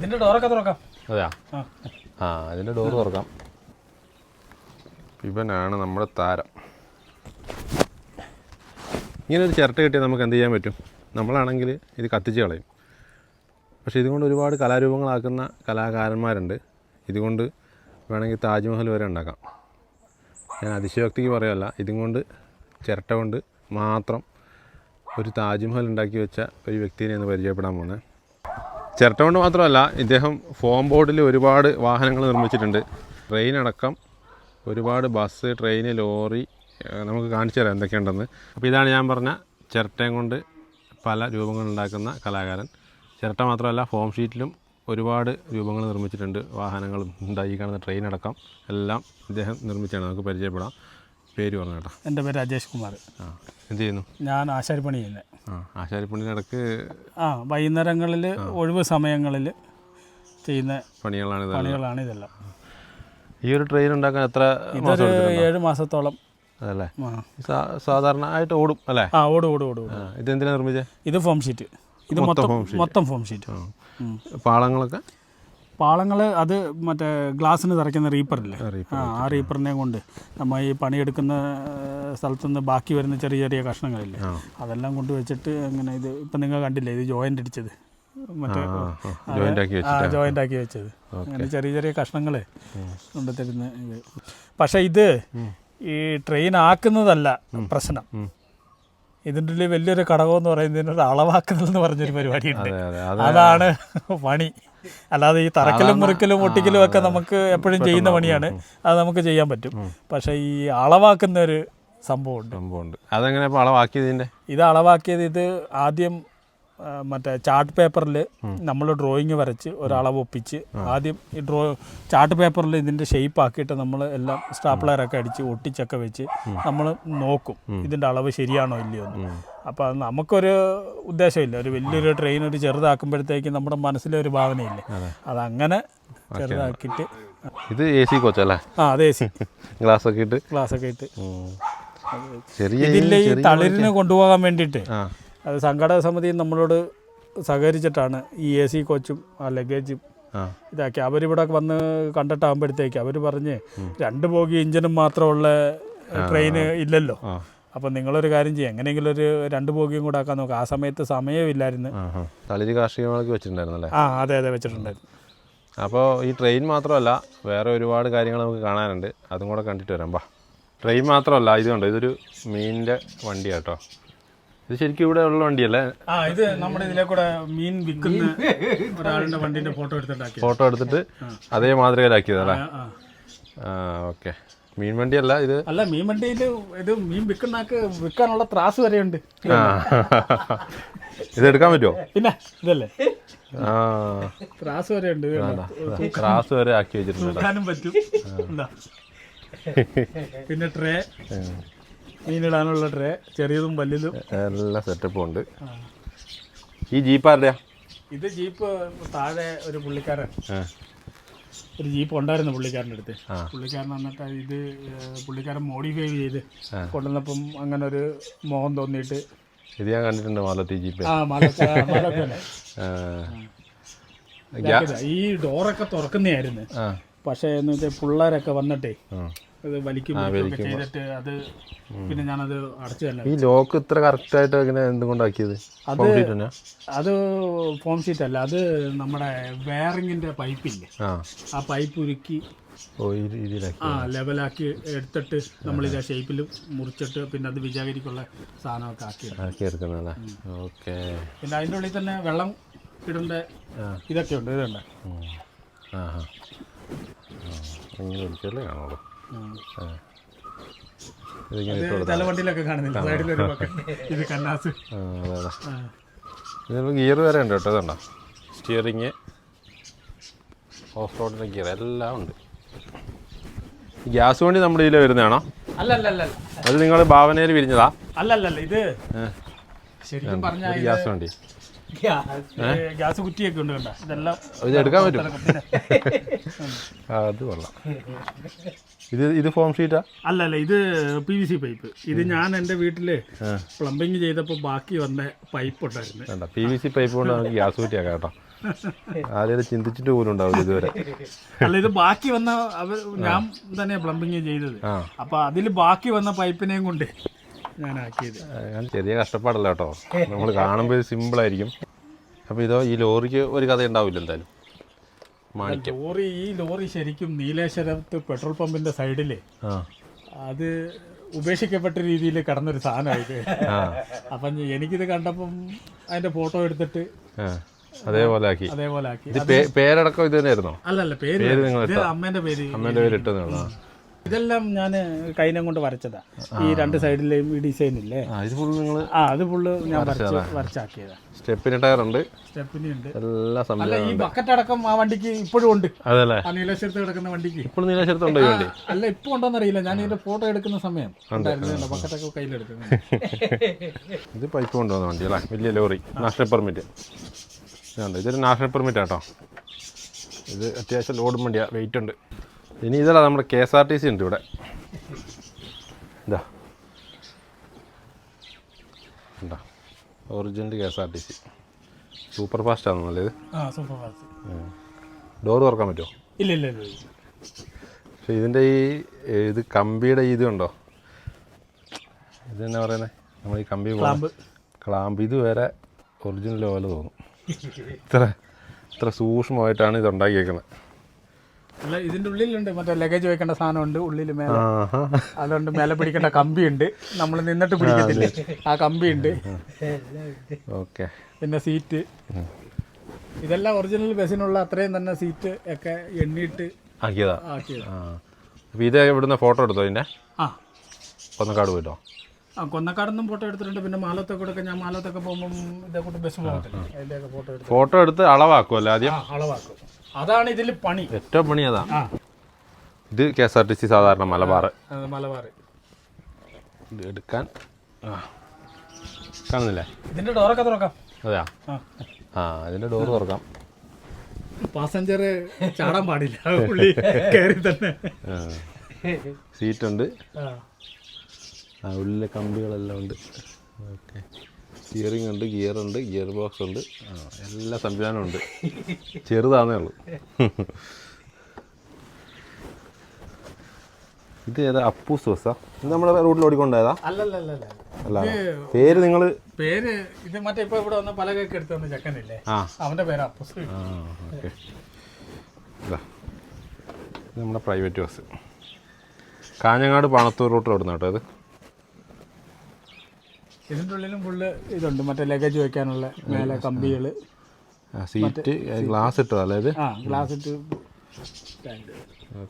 ഇതിന്റെ ഡോറൊക്കെ തുറക്കാം. അതെയാ? ആ. ഇതിന്റെ ഡോർ തുറക്കാം. ഇവനാണ് നമ്മുടെ താരം. ഇങ്ങനെ ഒരു ചിരട്ട കിട്ടിയാൽ നമുക്ക് എന്ത് ചെയ്യാൻ പറ്റും? നമ്മളാണെങ്കിൽ ഇത് കത്തിച്ച് കളയും. പക്ഷേ ഇതുകൊണ്ട് ഒരുപാട് കലാരൂപങ്ങളാക്കുന്ന കലാകാരന്മാരുണ്ട്. ഇതുകൊണ്ട് വേണമെങ്കിൽ താജ്മഹൽ വരെ ഉണ്ടാക്കാം. ഞാൻ അതിശയോക്തിക്ക് പറയല്ല ഇതും കൊണ്ട് ചിരട്ട കൊണ്ട് മാത്രം ഒരു താജ്മഹൽ ഉണ്ടാക്കി വെച്ച ഒരു വ്യക്തിനെ ഒന്ന് പരിചയപ്പെടാൻ പോകുന്നത് ചിരട്ട കൊണ്ട് മാത്രമല്ല ഇദ്ദേഹം ഫോം ബോർഡിൽ ഒരുപാട് വാഹനങ്ങൾ നിർമ്മിച്ചിട്ടുണ്ട്. ട്രെയിൻ അടക്കം ഒരുപാട് ബസ് ട്രെയിൻ ലോറി നമുക്ക് കാണിച്ചു തരാം എന്തൊക്കെയുണ്ടെന്ന്. അപ്പോൾ ഇതാണ് ഞാൻ പറഞ്ഞ ചിരട്ടയും കൊണ്ട് പല രൂപങ്ങൾ ഉണ്ടാക്കുന്ന കലാകാരൻ. ചിരട്ട മാത്രമല്ല ഫോം ഷീറ്റിലും ഒരുപാട് രൂപങ്ങൾ നിർമ്മിച്ചിട്ടുണ്ട് വാഹനങ്ങളും. ഉണ്ടായി കാണുന്ന ട്രെയിൻ അടക്കം എല്ലാം ഇദ്ദേഹം നിർമ്മിച്ചാണ്. നമുക്ക് പരിചയപ്പെടാം. പേര് പറഞ്ഞു കേട്ടോ എന്റെ പേര് രാജേഷ് കുമാർ. ആ എന്ത് ചെയ്യുന്നു? ഞാൻ ആശാരിപ്പണി ചെയ്യുന്നത് ആ ആശാരിപ്പണിയിടക്ക് ആ വൈകുന്നേരങ്ങളിൽ ഒഴിവ് സമയങ്ങളിൽ ചെയ്യുന്ന പണികളാണ് പണികളാണ് ഇതെല്ലാം. ഈ ഒരു ട്രെയിൻ ഉണ്ടാക്കാൻ എത്ര ഇതൊരു ഏഴ് മാസത്തോളം. അതല്ലേ? സാധാരണ ആയിട്ട് ഓടും അല്ലേ? ആ ഓട് ഓട് ഓട് ഇത് എന്തിനാണ് നിർമ്മിച്ചത് നിർമ്മിച്ചേ? ഇത് ഫോം ഷീറ്റ്. ഇത് മൊത്തം മൊത്തം ഫോം ഷീറ്റ്. പാളങ്ങളൊക്കെ? പാളങ്ങൾ അത് മറ്റേ ഗ്ലാസ്സിന് തറയ്ക്കുന്ന റീപ്പറില്ലേ? ആ ആ റീപ്പറിനെ കൊണ്ട് നമ്മൾ ഈ പണിയെടുക്കുന്ന സ്ഥലത്തു നിന്ന് ബാക്കി വരുന്ന ചെറിയ ചെറിയ കഷ്ണങ്ങളില്ലേ? അതെല്ലാം കൊണ്ട് വെച്ചിട്ട് അങ്ങനെ ഇത് ഇപ്പം നിങ്ങൾ കണ്ടില്ലേ ഇത് ജോയിന്റ് അടിച്ചത് മറ്റേ ജോയിന്റ് ആക്കി ജോയിന്റ് വെച്ചത്. അങ്ങനെ ചെറിയ ചെറിയ കഷ്ണങ്ങൾ കൊണ്ടുതരുന്ന ഇത്. പക്ഷേ ഇത് ഈ ട്രെയിൻ ആക്കുന്നതല്ല പ്രശ്നം. ഇതിന്റെ ഉള്ളിൽ വലിയൊരു ഘടകം എന്ന് പറയുന്നതിന് ഒരു അളവാക്കൽ എന്ന് പറഞ്ഞൊരു പരിപാടിയുണ്ട്. അതെ. അതെ അതാണ് പണി. അല്ലാതെ ഈ തറക്കലും മുറിക്കലും ഒട്ടിക്കലും ഒക്കെ നമുക്ക് എപ്പോഴും ചെയ്യുന്ന പണിയാണ്. അത് നമുക്ക് ചെയ്യാൻ പറ്റും. പക്ഷേ ഈ അളവാക്കുന്ന ഒരു സംഭവമുണ്ട്. സംഭവമുണ്ട് അതെങ്ങനെ ഇത് അളവാക്കിയത് ഇത് ആദ്യം മറ്റേ ചാർട്ട് പേപ്പറിൽ നമ്മൾ ഡ്രോയിങ് വരച്ച് ഒരളവ് ഒപ്പിച്ച് ആദ്യം ഈ ഡ്രോ ചാർട്ട് പേപ്പറിൽ ഇതിന്റെ ഷേപ്പ് ആക്കിയിട്ട് നമ്മൾ എല്ലാം സ്റ്റാപ്ലറൊക്കെ അടിച്ച് ഒട്ടിച്ചൊക്കെ വെച്ച് നമ്മൾ നോക്കും ഇതിന്റെ അളവ് ശരിയാണോ ഇല്ലയോ എന്ന്. അപ്പോൾ അത് നമുക്കൊരു ഉദ്ദേശമില്ല. ഒരു വലിയൊരു ട്രെയിൻ ഒരു ചെറുതാക്കുമ്പോഴത്തേക്ക് നമ്മുടെ മനസ്സിലെ ഒരു ഭാവനയില്ലേ. അതങ്ങനെ ചെറുതാക്കിയിട്ട് ഇത് എ സി കോച്ചല്ലേ? ആ അതെ സി ഗ്ലാസ് ഒക്കെ ഇട്ട്? ഗ്ലാസ് ക്ലാസ്സൊക്കെ ഇട്ട്. ചെറിയ ഇതില്ല ഈ തളിരിനെ കൊണ്ടുപോകാൻ വേണ്ടിയിട്ട് അത് സംഘാടക സമിതി നമ്മളോട് സഹകരിച്ചിട്ടാണ് ഈ എ സി കോച്ചും ആ ലഗേജും ഇതാക്കി. അവരിവിടെ വന്ന് കണ്ടിട്ടാകുമ്പോഴത്തേക്ക് അവർ പറഞ്ഞ് രണ്ട് ബോഗി ഇഞ്ചിനും മാത്രമുള്ള ട്രെയിന് ഇല്ലല്ലോ. അപ്പൊ നിങ്ങളൊരു കാര്യം ചെയ്യും. എങ്ങനെയെങ്കിലും ഒരു രണ്ട് ബോഗിയും കൂടെ ആക്കാൻ നോക്കാം. ആ സമയത്ത് സമയമില്ലായിരുന്നു. തളിരി കാർഷിക വെച്ചിട്ടുണ്ടായിരുന്നല്ലേ? ആ അതെ അതെ വെച്ചിട്ടുണ്ടായിരുന്നു. അപ്പോൾ ഈ ട്രെയിൻ മാത്രമല്ല വേറെ ഒരുപാട് കാര്യങ്ങൾ നമുക്ക് കാണാനുണ്ട്. അതും കൂടെ കണ്ടിട്ട് വരാം. ബാ ട്രെയിൻ മാത്രമല്ല ഇത് കണ്ടോ ഇതൊരു മീനിന്റെ വണ്ടിയാട്ടോ ഇത് ശരിക്കും ഇവിടെ ഉള്ള വണ്ടിയല്ലേ? ആ ഇത് നമ്മുടെ ഇതിലെ കൂടെ മീൻ വിൽക്കുന്ന ഒരാളുടെ വണ്ടിന്റെ ഫോട്ടോ എടുത്തിട്ടാക്കി ഫോട്ടോ എടുത്തിട്ട് അതേ മാതൃകയിലാക്കിയതല്ലേ ഓക്കെ. മീൻ വണ്ടിയല്ല ഇത്? അല്ല മീൻ വണ്ടിയിൽ ഇത് മീൻ വിൽക്കുന്നക്ക് വിൽക്കാനുള്ള ത്രാസ് വരെയുണ്ട്. ഇത് എടുക്കാൻ പറ്റുമോ പിന്നെ ഇതല്ലേ? ആ. ത്രാസ് വരെയുണ്ട് ഇത് ത്രാസ് വരെ ആക്കി വെച്ചിട്ടുണ്ട് പറ്റും. പിന്നെ ട്രേ. മീനിടാനുള്ള ട്രേ ചെറിയതും വലിയതും എല്ലാ സെറ്റപ്പും ഉണ്ട്. ഈ ജീപ്പ് ആരുടെയാ? ഇത് ജീപ്പ് താഴെ ഒരു പുള്ളിക്കാരൻ. ഒരു ജീപ്പ് ഉണ്ടായിരുന്നു പുള്ളിക്കാരന്റെ അടുത്ത്. പുള്ളിക്കാരൻ വന്നിട്ട് ഇത് പുള്ളിക്കാരൻ മോഡിഫൈ ചെയ്ത് കൊണ്ടുവന്നപ്പം അങ്ങനെ ഒരു മോഹം തോന്നിയിട്ട്. ഇത് ഞാൻ കണ്ടിട്ടുണ്ട് മാലത്തി ജീപ്പ്. ആ മാലത്തി. ഈ ഡോറൊക്കെ തുറക്കുന്നതായിരുന്നു. പക്ഷേ എന്ന് വെച്ചാൽ പിള്ളേരൊക്കെ വന്നിട്ടേ ഈ ലോക്ക് ഇത്ര കറക്റ്റ് ആയിട്ട് ഇങ്ങനെ എന്തുകൊണ്ടാക്കിയത്? അത് ഫോം ഷീറ്റ് അല്ല അത് നമ്മുടെ വയറിങ്ങിന്റെ പൈപ്പില്ലേ ആ. പൈപ്പ് ഉരുക്കി ആ ലെവലാക്കി എടുത്തിട്ട് നമ്മൾ ഇത് ഷേപ്പിൽ മുറിച്ചിട്ട് പിന്നെ അത് വിചാരിക്കുള്ള സാധനമൊക്കെ ആക്കി ആക്കി ഓക്കെ. പിന്നെ അതിന്റെ ഉള്ളിൽ തന്നെ വെള്ളം ഇടേണ്ട. ഇതൊക്കെ ഉണ്ട് ഇതുണ്ട്. ആ ആ ഇങ്ങനെ ഒരിക്കലേ കാണുള്ളൂ. ഗിയർ വരെ ഉണ്ട് കേട്ടോ ഇതുണ്ടോ? സ്റ്റിയറിങ് ഓഫ് റോഡിന്റെ ഗിയർ എല്ലാം ഉണ്ട്. ഗ്യാസ് വണ്ടി നമ്മുടെ ഇതിൽ വരുന്നതാണോ? അത് നിങ്ങൾ ഭാവനയിൽ വിരിഞ്ഞതാ? അല്ല അല്ല അല്ല ഇത് ഗ്യാസ് വണ്ടി. ഗ്യാസ് കുറ്റിയൊക്കെ ഉണ്ട് കണ്ട? ഇതെല്ലാം ഇത് എടുക്കാൻ പറ്റും. അത് കൊള്ളാം. ഇത് ഇത് ഫോം ഷീറ്റാ? അല്ല അല്ല ഇത് പി വി സി പൈപ്പ്. ഇത് ഞാൻ എന്റെ വീട്ടിൽ പ്ലംബിങ് ചെയ്തപ്പോൾ ബാക്കി വന്ന പൈപ്പ് ഉണ്ടായിരുന്നു. വേണ്ട പി വി സി പൈപ്പ് കൊണ്ട് നമുക്ക് ഗ്യാസ് കുറ്റിയാക്കാം കേട്ടോ. ആരെയും ചിന്തിച്ചിട്ട് പോലും ഉണ്ടാവില്ല ഇതുവരെ. അല്ല ഇത് ബാക്കി വന്ന അവർ ഞാൻ തന്നെ പ്ലംബിങ് ചെയ്തത്. അപ്പൊ അതിൽ ബാക്കി വന്ന പൈപ്പിനെയും കൊണ്ട് ഞാൻ ആക്കിയത് ചെറിയ കഷ്ടപ്പാടല്ല കേട്ടോ? നമ്മൾ കാണുമ്പോൾ സിമ്പിൾ ആയിരിക്കും. അപ്പോൾ ഇതോ ഈ ലോറിക്ക് ഒരു കഥ ഉണ്ടാവില്ല എന്തായാലും. മാണിക്യം ലോറി ഈ ലോറി ശരിക്കും നീലേശ്വരത്ത് പെട്രോൾ പമ്പിന്റെ സൈഡിൽ അത് ഉപേക്ഷിക്കപ്പെട്ട രീതിയിൽ കടന്നൊരു സാധനമായത്. ആ. അപ്പം എനിക്കിത് കണ്ടപ്പം അതിന്റെ ഫോട്ടോ എടുത്തിട്ട് അതേപോലെ ആക്കി. അതേപോലെ ആക്കി. പേരടക്കം ഇത് തന്നെയായിരുന്നോ? അല്ലല്ല പേര് അമ്മേന്റെ പേര്. അമ്മേന്റെ പേര് ഇട്ടെന്നുള്ളതാ ഇതെല്ലാം ഞാൻ കൈനം കൊണ്ട് വരച്ചതാ. ഈ രണ്ട് സൈഡിലെയും ഈ ഡിസൈൻ ഇല്ലേ? ഇത് ഫുൾ നിങ്ങൾ ആ അത് ഫുള്ള് ഞാൻ വരച്ച് വരച്ചാക്കിയതാ. സ്റ്റെപ്പിന് ഉണ്ട് സ്റ്റെപ്പിനി ഉണ്ട്. എല്ലാ അല്ല ഈ ബക്കറ്റ് അടക്കം ആ വണ്ടിക്ക് ഇപ്പോഴും ഉണ്ട്. അതല്ലേ? ആ നീലേശ്വരത്ത് കിടക്കുന്ന വണ്ടിക്ക്. ഇപ്പോഴും നീലശ്വരത്തുണ്ടോ ഈ വണ്ടി? അല്ല ഇപ്പോൾ ഉണ്ടോന്ന് അറിയില്ല. ഞാൻ ഇതിന്റെ ഫോട്ടോ എടുക്കുന്ന സമയം. ഉണ്ടായിരുന്നില്ല. ബക്കറ്റൊക്കെ കയ്യിലെടുക്കുന്നത് ഇത് പൈപ്പ് കൊണ്ടുവന്ന വണ്ടി അല്ലേ? വലിയ ലോറി. നാഷണൽ പെർമിറ്റ് ഇതുണ്ട്. ഇതൊരു നാഷണൽ പെർമിറ്റ് ആട്ടോ. ഇത് അത്യാവശ്യം ലോഡും വണ്ടിയാ. വെയിറ്റ് ഉണ്ട്. ഇനി ഇതല്ല നമ്മുടെ K S R T C ഉണ്ട് ഇവിടെ. ഇതാ. Original K S R T C. Super fast ആണോ നല്ലത്? ഡോർ തുറക്കാൻ പറ്റുമോ ഇല്ല ഇല്ല. പക്ഷേ ഇതിന്റെ ഈ ഇത് കമ്പിയുടെ ഇത് ഉണ്ടോ? ഇത് എന്നാ പറയുന്നത് നമ്മൾ ഈ കമ്പി ക്ലാമ്പ്. ഇത് വരെ ഒറിജിനൽ പോലെ തോന്നും. ഇത്ര ഇത്ര സൂക്ഷ്മമായിട്ടാണ് ഇത് ഉണ്ടാക്കിയേക്കുന്നത്. അല്ല ഇതിന്റെ ഉള്ളിലുണ്ട്. മറ്റേ ലഗേജ് വെക്കേണ്ട സാധനമുണ്ട് ഉള്ളിൽ മേലെ. അതുകൊണ്ട് മേലെ പിടിക്കേണ്ട കമ്പിയുണ്ട്. നമ്മൾ നിന്നിട്ട് പിടിക്കത്തില്ലേ? ആ കമ്പിയുണ്ട്. ഓക്കെ. പിന്നെ സീറ്റ് ഇതെല്ലാം ഒറിജിനൽ ബസ്സിനുള്ള അത്രയും തന്നെ സീറ്റ് ഒക്കെ എണ്ണിയിട്ട് ആക്കിയതാ. ആക്കിയത്. അപ്പോൾ ഇത് ഇവിടുന്ന് ഫോട്ടോ എടുത്തോ ഇതിന്റെ? ആ. കൊന്നക്കാട് പോയിട്ടോ? ആ കൊന്നക്കാടൊന്നും ഫോട്ടോ എടുത്തിട്ടുണ്ട്. പിന്നെ മാലത്തെ കൂടെ ഞാൻ മാലത്തൊക്കെ പോകുമ്പോൾ ഇതേ കൂട്ട് ബസ് പോകത്തില്ല. ഫോട്ടോ എടുത്ത്. അളവാക്കുമല്ലോ ആദ്യം? അളവാക്കും. അതാണ് ഇതിൽ പണി. ഏറ്റവും പണി അതാ. ആ. ഇത് K S R T C സാധാരണ മലബാർ മലബാർ ഇത് എടുക്കാൻ. കാണുന്നില്ലേ? ഇതിന്റെ ഡോറൊക്കെ തുറക്കാം. അതെയാ? ആ. ഇതിന്റെ ഡോർ തുറക്കാം. പാസഞ്ചർ ചാടാൻ പാടില്ല. കയറി തന്നെ. സീറ്റുണ്ട്. ഉണ്ട് ആ ഉള്ളിലെ കമ്പികളെല്ലാം ഉണ്ട്. ഓക്കെ. സ്റ്റിയറിംഗ് ഉണ്ട് ഗിയർ ഉണ്ട് ഗിയർ ബോക്സ് ഉണ്ട് എല്ലാ സംവിധാനവും ഉണ്ട്. ചെറുതാന്നേ ഉള്ളൂ. ഇത് ഏതാ? അപ്പൂസ് ബസ്സാ? ഇത് നമ്മുടെ റൂട്ടിൽ ഓടിക്കൊണ്ടായതാ അല്ലല്ലല്ല അല്ല പേര് നിങ്ങൾ പേര് ഇത് മറ്റേ ഇപ്പൊ ഇവിടെ വന്ന പലകൊക്കെ എടുത്ത് വന്ന ചക്കനില്ലേ? അവന്റെ പേര് അപ്പുസ് ആ ഓക്കെ. ഇതാ. ഇത് നമ്മുടെ പ്രൈവറ്റ് ബസ്. കാഞ്ഞങ്ങാട് പാണത്തൂർ റൂട്ടിൽ ഓടുന്ന കേട്ടോ ഇത്. ഇതിന്റെ ഉള്ളിലും ഫുള്ള് ഇതുണ്ട്. മറ്റേ ലഗേജ് വെക്കാനുള്ള മേലെ കമ്പികൾ സീറ്റ് ഗ്ലാസ് ഇട്ടതല്ലേ അതായത് ആ ഗ്ലാസ് ഇട്ട്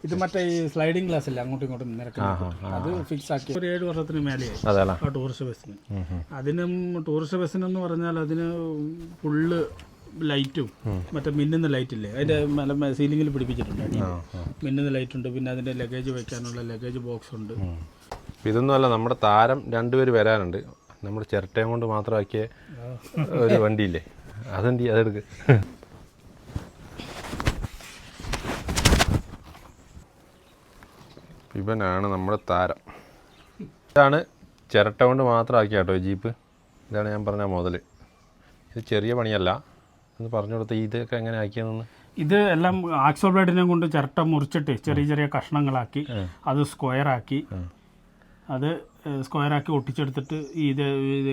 ഇത് മറ്റേ ഈ സ്ലൈഡിംഗ് ഗ്ലാസ് അല്ലേ? അങ്ങോട്ടും ഇങ്ങോട്ടും നിരക്കുന്നത് അത് ഫിക്സ് ആക്കി. ഒരു ഏഴ് വർഷത്തിന് മേലെയായി ആ ടൂറിസ്റ്റ് ബസ്സിന് അതിനും ടൂറിസ്റ്റ് ബസ്സിനെന്ന് പറഞ്ഞാൽ അതിന് ഫുള്ള് ലൈറ്റും മറ്റേ മിന്നുന്ന ലൈറ്റ് ഇല്ലേ? അതിന്റെ മേലെ സീലിംഗിൽ പിടിപ്പിച്ചിട്ടുണ്ട് മിന്നുന്ന ലൈറ്റ് ഉണ്ട്. പിന്നെ അതിന്റെ ലഗേജ് വെക്കാനുള്ള ലഗേജ് ബോക്സ് ഉണ്ട്. ഇതൊന്നും അല്ല നമ്മുടെ താരം രണ്ടുപേര് വരാനുണ്ട്. നമ്മുടെ ചിരട്ടയും കൊണ്ട് മാത്രമാക്കിയ ഒരു വണ്ടിയില്ലേ? അതെന്തി അതെടുക്ക്. ഇവനാണ് നമ്മുടെ താരം. ഇതാണ് ചിരട്ട കൊണ്ട് മാത്രമാക്കിയ കേട്ടോ ഈ ജീപ്പ്. ഇതാണ് ഞാൻ പറഞ്ഞ മുതൽ ഇത് ചെറിയ പണിയല്ല. എന്ന് പറഞ്ഞു കൊടുത്ത ഇതൊക്കെ എങ്ങനെ ആക്കിയതെന്ന്? ഇത് എല്ലാം ആക്സോ ബ്ലേഡിനെ കൊണ്ട് ചിരട്ട മുറിച്ചിട്ട് ചെറിയ ചെറിയ കഷ്ണങ്ങളാക്കി അത് സ്ക്വയറാക്കി അത് സ്ക്വയറാക്കി ഒട്ടിച്ചെടുത്തിട്ട് ഇത്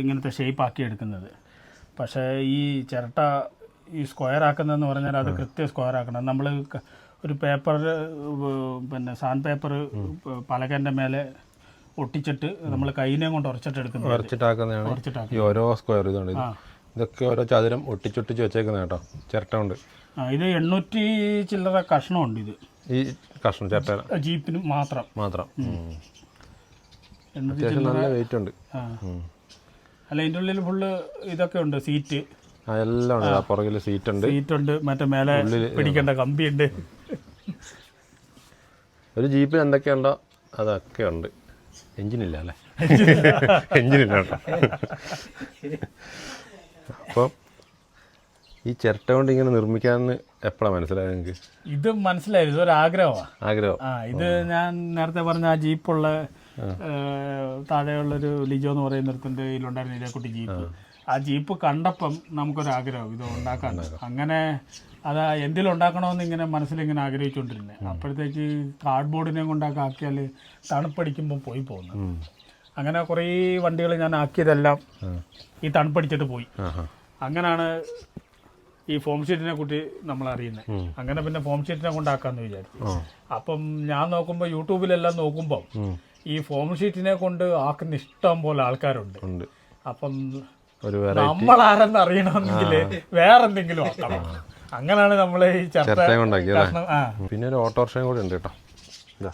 ഇങ്ങനത്തെ ഷേപ്പ് ആക്കി എടുക്കുന്നത്. പക്ഷേ ഈ ചിരട്ട ഈ സ്ക്വയർ ആക്കുന്നതെന്ന് പറഞ്ഞാൽ അത് കൃത്യം സ്ക്വയർ ആക്കണം നമ്മൾ ഒരു പേപ്പർ പിന്നെ സാൻഡ് പേപ്പർ പലകന്റെ മേലെ ഒട്ടിച്ചിട്ട് നമ്മൾ കൈനെ കൊണ്ട് ഉറച്ചിട്ട് എടുക്കുന്നത്. വരച്ചിട്ടാക്കുന്നതാണ് ഉറച്ചിട്ടാക്കി ഈ ഓരോ സ്ക്വയർ ഇതുണ്ട് ഇതൊക്കെ ഓരോ ചതുരം ഒട്ടിച്ചൊട്ടിച്ച് വെച്ചേക്കുന്ന കേട്ടോ ചിരട്ട കൊണ്ട്. ആ, ഇത് എണ്ണൂറ്റി ചില്ലറ കഷ്ണമുണ്ട് ഇത്. ഈ കഷ്ണം ചിരട്ട ജീപ്പിന് മാത്രം. മാത്രം. അത്യാവശ്യം നല്ല വെയിറ്റ് ഉണ്ട്. അല്ല ഇതിന്റെ ഉള്ളിൽ ഫുള്ള് ഇതൊക്കെ ഉണ്ട് സീറ്റ് എല്ലാം ഉണ്ട്. പുറകിൽ സീറ്റ് ഉണ്ട്. സീറ്റ് ഉണ്ട് മറ്റേ മേലെ പിടിക്കേണ്ട കമ്പിയുണ്ട്. ഒരു ജീപ്പിൽ എന്തൊക്കെയുണ്ടോ അതൊക്കെ ഉണ്ട്. എഞ്ചിനില്ല അല്ലേ? എഞ്ചിനില്ല കേട്ടോ. അപ്പം ഈ ചിരട്ട കൊണ്ട് ഇങ്ങനെ നിർമ്മിക്കാന്ന് എപ്പോഴാണ് മനസ്സിലായത് നിങ്ങൾക്ക് ഇത് മനസ്സിലായി ഇതൊരു ആഗ്രഹമാണ് ആഗ്രഹം. ആ ഇത് ഞാൻ നേരത്തെ പറഞ്ഞ ആ ജീപ്പുള്ള താഴെയുള്ളൊരു ലിജോ എന്ന് പറയുന്ന പറയുന്നിടത്തിന്റെ കയ്യിലുണ്ടായിരുന്ന ഇരക്കുട്ടി ജീപ്പ്. ആ. ജീപ്പ് കണ്ടപ്പം നമുക്കൊരാഗ്രഹം ഇത് ഉണ്ടാക്കാൻ അങ്ങനെ അത് എന്തിലുണ്ടാക്കണമെന്ന് ഇങ്ങനെ മനസ്സിലിങ്ങനെ ആഗ്രഹിച്ചുകൊണ്ടിരുന്നത് അപ്പോഴത്തേക്ക് കാർഡ്ബോർഡിനെ കൊണ്ടൊക്കെ ആക്കിയാൽ തണുപ്പടിക്കുമ്പോൾ പോയി പോകുന്നു അങ്ങനെ കുറേ വണ്ടികൾ ഞാൻ ആക്കിയതെല്ലാം ഈ തണുപ്പടിച്ചിട്ട് പോയി. അങ്ങനെയാണ് ഈ ഫോം ഷീറ്റിനെ കുട്ടി നമ്മൾ അറിയുന്നത് അങ്ങനെ പിന്നെ ഫോം ഷീറ്റിനെ കൊണ്ടാക്കാന്ന് വിചാരിച്ചു. അപ്പം ഞാൻ നോക്കുമ്പോൾ യൂട്യൂബിലെല്ലാം നോക്കുമ്പോൾ. ഈ ഫോം ഷീറ്റിനെ കൊണ്ട് ആക്കുന്ന ഇഷ്ടം പോലെ ആൾക്കാരുണ്ട്. അപ്പം വേറെ നമ്മൾ ആരെന്ന് അറിയണമെങ്കിൽ വേറെന്തെങ്കിലും ആക്കണം. അങ്ങനെയാണ് നമ്മൾ ഈ ചർച്ച പിന്നെ ഒരു ഓട്ടോറിക്ഷയും കൂടി ഉണ്ട് കേട്ടോ. ഇതാ.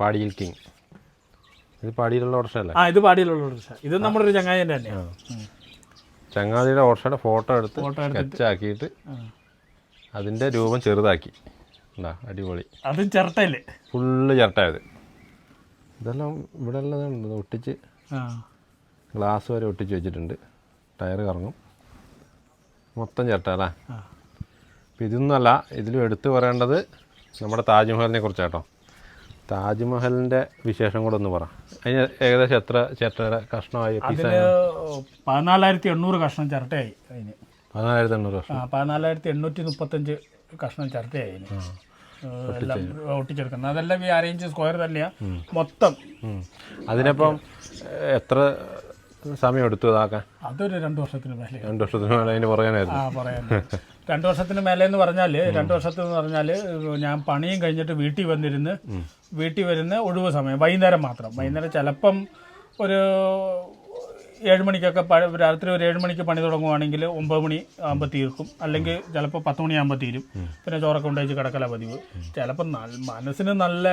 പാടിയിൽ കിങ്. ഇത് പാടിയിലുള്ള ഓട്ടോറിക്ഷ അല്ലേ? ആ ഇത് പാടിയിലുള്ള ഓട്ടോറിക്ഷ. ഇത് നമ്മുടെ ഒരു ചങ്ങാതിന്റെ തന്നെയാണ് ചങ്ങാതിയുടെ ഓട്ടോറിക്ഷയുടെ ഫോട്ടോ എടുത്ത് ഫോട്ടോ സ്കെച്ചാക്കിയിട്ട്. അതിന്റെ രൂപം ചെറുതാക്കി. അടിപൊളി. അതും ചിരട്ടയില്ലേ ഫുള്ള് ചിരട്ടായത് ഇതെല്ലാം ഇവിടെ ഉള്ളതാണ് ഒട്ടിച്ച് ഗ്ലാസ് വരെ ഒട്ടിച്ച് വെച്ചിട്ടുണ്ട്. ടയർ കറങ്ങും. മൊത്തം ചേട്ടാ. അപ്പം ഇതൊന്നുമല്ല ഇതിലും എടുത്തു പറയേണ്ടത് നമ്മുടെ താജ്മഹലിനെ കുറിച്ചാട്ടോ. താജ്മഹലിന്റെ വിശേഷം കൂടെ ഒന്ന് പറ. അതിന് ഏകദേശം എത്ര ചിരട്ടയുടെ കഷ്ണമായി പതിനാലായിരത്തി എണ്ണൂറ് കഷ്ണം ചിരട്ടയായി അതിന്. പതിനാലായിരത്തി എണ്ണൂറ് കഷ്ണം. പതിനാലായിരത്തി എണ്ണൂറ്റി മുപ്പത്തഞ്ച് കഷ്ണം ചിരട്ടയായി അതിന്. എല്ലാം ഒട്ടിച്ചെടുക്കുന്നത്. അതെല്ലാം ഈ അരയിഞ്ച് സ്ക്വയർ തന്നെയാണ് മൊത്തം. അതിനപ്പം എത്ര സമയം എടുത്തു ഇതാക്കാൻ? അതൊരു രണ്ട് വർഷത്തിന് മേലെ രണ്ട് വർഷത്തിന് മേലെ അതിന് പറയാനായിരുന്നു. ആ പറയാൻ രണ്ട് വർഷത്തിന് മേലെ എന്ന് പറഞ്ഞാൽ രണ്ട് വർഷത്തിന് പറഞ്ഞാൽ ഞാൻ പണിയും കഴിഞ്ഞിട്ട് വീട്ടിൽ വന്നിരുന്ന് വീട്ടിൽ വരുന്ന ഒഴിവ് സമയം വൈകുന്നേരം മാത്രം. വൈകുന്നേരം ചിലപ്പം ഒരു ഏഴ് മണിക്കൊക്കെ രാത്രി ഒരു ഏഴ് മണിക്ക് പണി തുടങ്ങുവാണെങ്കിൽ ഒമ്പത് മണി ആകുമ്പോൾ തീർക്കും. അല്ലെങ്കിൽ ചിലപ്പോൾ പത്ത് മണിയാകുമ്പോൾ തീരും. പിന്നെ ചോറൊക്കെ ഉണ്ടായിച്ച് കിടക്കല പതിവ്. ചിലപ്പോൾ നല്ല മനസ്സിന് നല്ല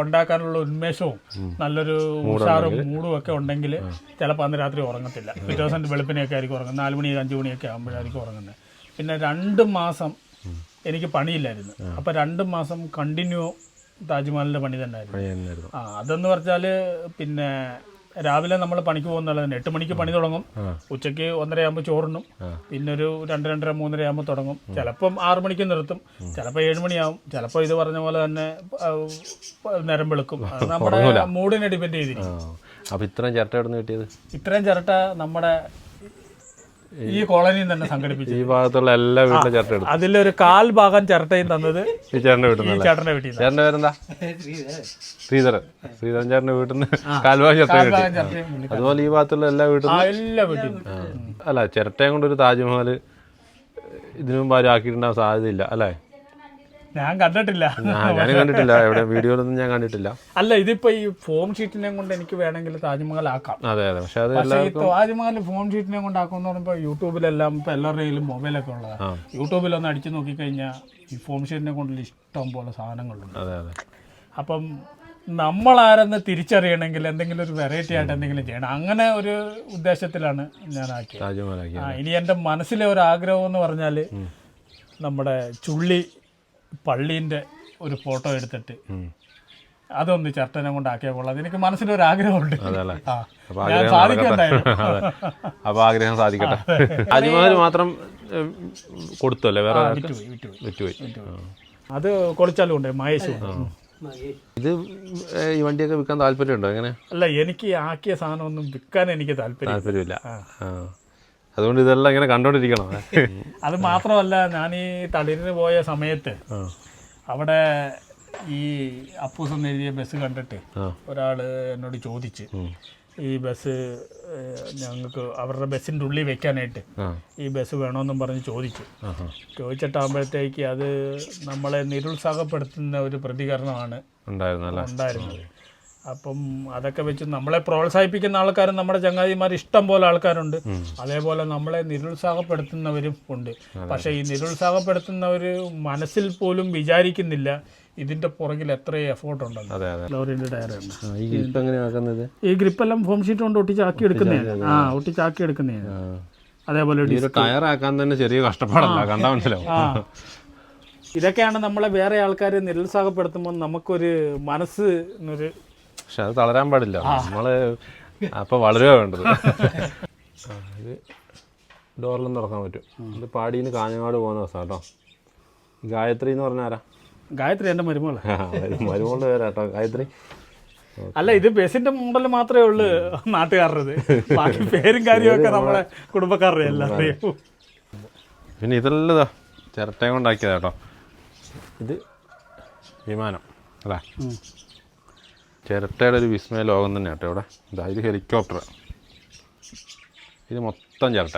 ഉണ്ടാക്കാനുള്ള ഉന്മേഷവും നല്ലൊരു ഉഷാറും മൂടും ഒക്കെ ഉണ്ടെങ്കിൽ ചിലപ്പോൾ അന്ന് രാത്രി ഉറങ്ങത്തില്ല. പിറ്റേ ദിവസം വെളുപ്പിനെയൊക്കെ ആയിരിക്കും ഉറങ്ങുന്നത്. നാല് മണി അഞ്ച് മണിയൊക്കെ ആകുമ്പോഴായിരിക്കും ഉറങ്ങുന്നത്. പിന്നെ രണ്ട് മാസം എനിക്ക് പണിയില്ലായിരുന്നു. അപ്പോൾ രണ്ട് മാസം കണ്ടിന്യൂ താജ്മഹലിന്റെ പണി തന്നെയായിരുന്നു ആ അതെന്ന് പറഞ്ഞാൽ പിന്നെ രാവിലെ നമ്മൾ പണിക്ക് പോകുന്നുള്ളത് എട്ട് മണിക്ക് പണി തുടങ്ങും. ഉച്ചയ്ക്ക് ഒന്നരയാകുമ്പോൾ ചോറുണ്ണും. പിന്നെ ഒരു രണ്ട് രണ്ടര മൂന്നര ആകുമ്പോൾ തുടങ്ങും ചിലപ്പം ആറ് മണിക്ക് നിർത്തും. ചിലപ്പോൾ ഏഴ് മണിയാവും. ചിലപ്പോൾ ഇത് പറഞ്ഞ പോലെ തന്നെ നേരം വെളുക്കും. അത് നമ്മുടെ മൂഡിനെ ഡിപെൻഡ് ചെയ്തിരിക്കും. ആ. അപ്പം ഇത്രയും ചിരട്ട എവിടെ നിന്ന് കിട്ടിയത്? ഇത്രയും ചിരട്ട നമ്മുടെ ഈ കോളനിയിൽ തന്നെ സംഘടിപ്പിച്ചു ഈ ഭാഗത്തുള്ള എല്ലാ വീട്ടിലും ചിരട്ട എടുത്തു അതിലൊരു കാൽ ഭാഗം ചിരട്ടയും തന്നത് ഈ ചേട്ടന്റെ വീട്ടിൽ ചേട്ടന്റെ വീട്ടിൽ നിന്ന് ചേട്ടന്റെ പേരെന്താ? ശ്രീധരൻ. ശ്രീധരൻ ചേട്ടന്റെ വീട്ടിൽ നിന്ന് കാൽഭാഗം ചിരട്ട കിട്ടി അതുപോലെ ഈ ഭാഗത്തുള്ള എല്ലാ വീട്ടിൽ ആ എല്ലാ വീട്ടിൽ. ആ. അല്ല ചിരട്ടയും കൊണ്ട് ഒരു താജ്മഹൽ ഇതിനു മുമ്പ് ആരും ആക്കിയിട്ടുണ്ടാകാൻ സാധ്യതയില്ല അല്ലേ? ഞാൻ കണ്ടിട്ടില്ല. ഞാൻ കണ്ടിട്ടില്ല. എവിടെ വീഡിയോയിലൊന്നും ഞാൻ കണ്ടിട്ടില്ല. അല്ല ഇതിപ്പോ ഈ ഫോം ഷീറ്റിനെ കൊണ്ട് എനിക്ക് വേണമെങ്കിൽ താജ്മഹൽ ആക്കാം. അതെ അതെ. പക്ഷെ അത് ഈ താജ്മഹൽ ഫോം ഷീറ്റിനെ കൊണ്ട് ആക്കുമെന്ന് പറയുമ്പോൾ യൂട്യൂബിലെല്ലാം ഇപ്പൊ എല്ലാവരുടെയും മൊബൈലൊക്കെ ഉള്ളതാണ് യൂട്യൂബിലൊന്ന് അടിച്ചു നോക്കിക്കഴിഞ്ഞാൽ ഈ ഫോം ഷീറ്റിനെ കൊണ്ടുള്ള ഇഷ്ടം പോലെ സാധനങ്ങളുണ്ട്. അതെ അതെ. അപ്പം നമ്മളാരെന്ന് തിരിച്ചറിയണമെങ്കിൽ എന്തെങ്കിലും ഒരു വെറൈറ്റി ആയിട്ട് എന്തെങ്കിലും ചെയ്യണം. അങ്ങനെ ഒരു ഉദ്ദേശത്തിലാണ് ഞാൻ ആക്കിയത് ഇനി എന്റെ മനസ്സിലെ ഒരു ആഗ്രഹം എന്ന് പറഞ്ഞാൽ നമ്മുടെ ചുള്ളി പള്ളീന്റെ ഒരു ഫോട്ടോ എടുത്തിട്ട് അതൊന്ന് ചർട്ടനം കൊണ്ടാക്കിയാൽ കൊള്ളാം. എനിക്ക് മനസ്സിലൊരു ആഗ്രഹമുണ്ട് അപ്പൊ ഞാൻ ആഗ്രഹം അപ്പൊ സാധിക്കട്ടെ. താജ്മഹൽ മാത്രം കൊടുത്തല്ലേ? വേറെ? വിറ്റുപോയി. അത് കൊളിച്ചാലും ഉണ്ട് മഹേഷ് ഇത് ഈ വണ്ടിയൊക്കെ വിൽക്കാൻ താല്പര്യമുണ്ടോ? എങ്ങനെ? അല്ല എനിക്ക് ആക്കിയ സാധനം ഒന്നും വിൽക്കാൻ എനിക്ക് താല്പര്യം താല്പര്യമില്ല. ആ. അതുകൊണ്ട് ഇതെല്ലാം ഇങ്ങനെ കണ്ടോണ്ടിരിക്കണം. അത് മാത്രമല്ല ഞാൻ ഈ തളിരിന് പോയ സമയത്ത് അവിടെ ഈ അപ്പൂസ് എഴുതിയ ബസ് കണ്ടിട്ട് ഒരാൾ എന്നോട് ചോദിച്ച് ഈ ബസ് ഞങ്ങൾക്ക് അവരുടെ ബസ്സിന്റെ ഉള്ളിൽ വെക്കാനായിട്ട് ഈ ബസ് വേണമെന്നും പറഞ്ഞ് ചോദിച്ചു. ചോദിച്ചിട്ടാകുമ്പോഴത്തേക്ക് അത് നമ്മളെ നിരുത്സാഹപ്പെടുത്തുന്ന ഒരു പ്രതികരണമാണ് ഉണ്ടായിരുന്നു ഉണ്ടായിരുന്നത്. അപ്പം അതൊക്കെ വെച്ച് നമ്മളെ പ്രോത്സാഹിപ്പിക്കുന്ന ആൾക്കാരും നമ്മുടെ ചങ്ങാതിമാർ ഇഷ്ടം പോലെ ആൾക്കാരുണ്ട്. അതേപോലെ നമ്മളെ നിരുത്സാഹപ്പെടുത്തുന്നവരും ഉണ്ട്. പക്ഷേ ഈ നിരുത്സാഹപ്പെടുത്തുന്നവർ മനസ്സിൽ പോലും വിചാരിക്കുന്നില്ല ഇതിന്റെ പുറകിൽ എത്ര എഫോർട്ട് ഉണ്ടെന്ന് അതെ അതെ. ലോറിന്റെ ടയറാണ് ആ, ഈ ഗ്രിപ്പ് ഈ ഗ്രിപ്പെല്ലാം ഫോം ഷീറ്റ് കൊണ്ട് ഒട്ടിച്ചാക്കി എടുക്കുന്നതാണ്. ആ ഒട്ടിച്ചാക്കി എടുക്കുന്നതാണ്. ആ. അതേപോലെ ടയർ ആക്കാൻ തന്നെ ചെറിയ കഷ്ടപ്പാടല്ല കണ്ടാ മനസ്സിലാവും. ആ. ഇതൊക്കെയാണ് നമ്മളെ വേറെ ആൾക്കാർ നിരുത്സാഹപ്പെടുത്തുമ്പോൾ നമുക്കൊരു മനസ്സ് എന്നൊരു പക്ഷെ അത് തളരാൻ പാടില്ല. നമ്മൾ അപ്പൊ വളരുക വേണ്ടത്. ഇത് ഡോറിലൊന്നും തുറക്കാൻ പറ്റും. ഇത് പാടിയിൽ നിന്ന് കാഞ്ഞങ്ങാട് പോകുന്ന ദിവസം കേട്ടോ. ഗായത്രി എന്ന് പറഞ്ഞ ആരാ? ഗായത്രി എന്റെ മരുമോൾ മരുമോളുടെ പേരാ കേട്ടോ ഗായത്രി. അല്ല ഇത് ബസിന്റെ മുമ്പിൽ മാത്രമേ ഉള്ളൂ നാട്ടുകാരുടെ ബാക്കി പേരും ഒക്കെ നമ്മളെ കുടുംബക്കാരുടെ എല്ലാം പിന്നെ ഇതല്ലതാ ഇതാ ചിരട്ടയും കൊണ്ടാക്കിയതാ കേട്ടോ. ഇത് വിമാനം. അല്ലേ ചിരട്ടയുടെ ഒരു വിസ്മയ ലോകം തന്നെ കേട്ടോ ഇവിടെ. ഇതാ ഇത് ഹെലികോപ്റ്റർ. ഇത് മൊത്തം ചിരട്ട.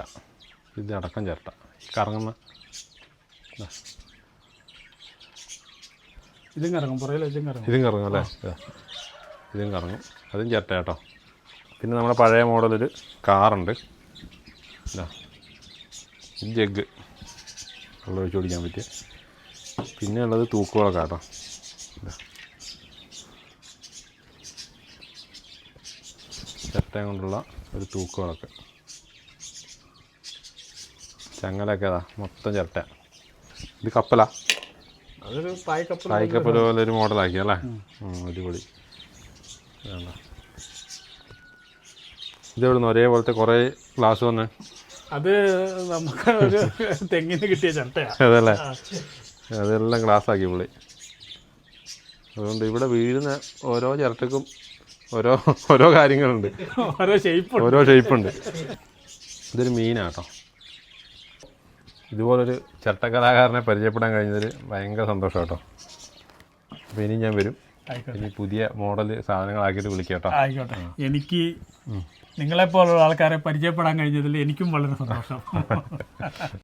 ഇത് അടക്കം ചിരട്ട. കറങ്ങുന്ന ഇതാ, കറങ്ങും. പുറകിൽ ഇതും കറങ്ങും. ഇതും കറങ്ങും അല്ലേ? ഇതാ. കറങ്ങും. അതും ചിരട്ട കേട്ടോ. പിന്നെ നമ്മുടെ പഴയ മോഡലൊരു കാറുണ്ട്. ഇതാ. ജഗ്. വെള്ളം ഒഴിച്ച് കുടിക്കാൻ പറ്റിയ. പിന്നെ ഉള്ളത് തൂക്കുകളൊക്കെ കേട്ടോ. ചിരട്ടയും കൊണ്ടുള്ള ഒരു തൂക്കുകളൊക്കെ ചങ്ങലൊക്കെ അതാ മൊത്തം ചിരട്ട. ഇത് കപ്പല? അതൊരു പായ്ക്കപ്പൽ പോലെ ഒരു മോഡലാക്കി അല്ലേ? അടിപൊളി. ഇതെവിടുന്ന്? ഒരേപോലത്തെ കുറേ ഗ്ലാസ് വന്ന്? അത് നമുക്ക് ഒരു തെങ്ങിന് കിട്ടിയ ചട്ടയാ അതല്ലേ? അതെല്ലാം ഗ്ലാസ് ആക്കി പുള്ളി. അതുകൊണ്ട് ഇവിടെ വീഴുന്ന ഓരോ ചിരട്ടക്കും ഓരോ ഓരോ കാര്യങ്ങളുണ്ട്. ഓരോ ഷേപ്പ് ഓരോ ഷേപ്പുണ്ട് ഇതൊരു മീനാട്ടോ ഇതുപോലൊരു ചട്ട കലാകാരനെ പരിചയപ്പെടാൻ കഴിഞ്ഞതിൽ ഭയങ്കര സന്തോഷം കേട്ടോ. അപ്പോൾ ഇനി ഞാൻ വരും. ഇനി പുതിയ മോഡൽ സാധനങ്ങളാക്കിയിട്ട് വിളിക്കാട്ടോ ആയിക്കോട്ടെ. എനിക്ക് നിങ്ങളെപ്പോലുള്ള ആൾക്കാരെ പരിചയപ്പെടാൻ കഴിഞ്ഞതിൽ എനിക്കും വളരെ സന്തോഷം.